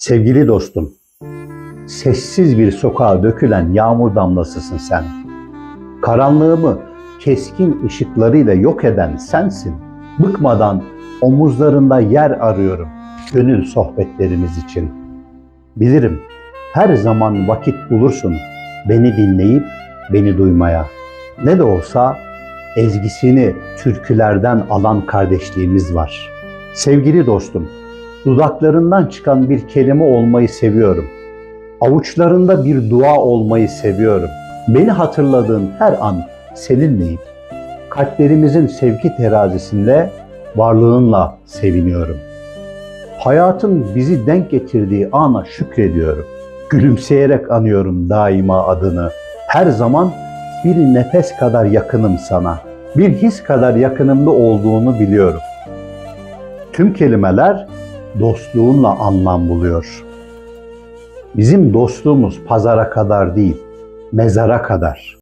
Sevgili dostum, sessiz bir sokağa dökülen yağmur damlasısın sen. Karanlığımı keskin ışıklarıyla yok eden sensin. Bıkmadan omuzlarında yer arıyorum gönül sohbetlerimiz için. Bilirim her zaman vakit bulursun beni dinleyip beni duymaya. Ne de olsa ezgisini türkülerden alan kardeşliğimiz var. Sevgili dostum, dudaklarından çıkan bir kelime olmayı seviyorum. Avuçlarında bir dua olmayı seviyorum. Beni hatırladığın her an seninleyim. Kalplerimizin sevgi terazisinde varlığınla seviniyorum. Hayatın bizi denk getirdiği ana şükrediyorum. Gülümseyerek anıyorum daima adını. Her zaman bir nefes kadar yakınım sana. Bir his kadar yakınımda olduğunu biliyorum. Tüm kelimeler dostluğunla anlam buluyor. Bizim dostluğumuz pazara kadar değil, mezara kadar.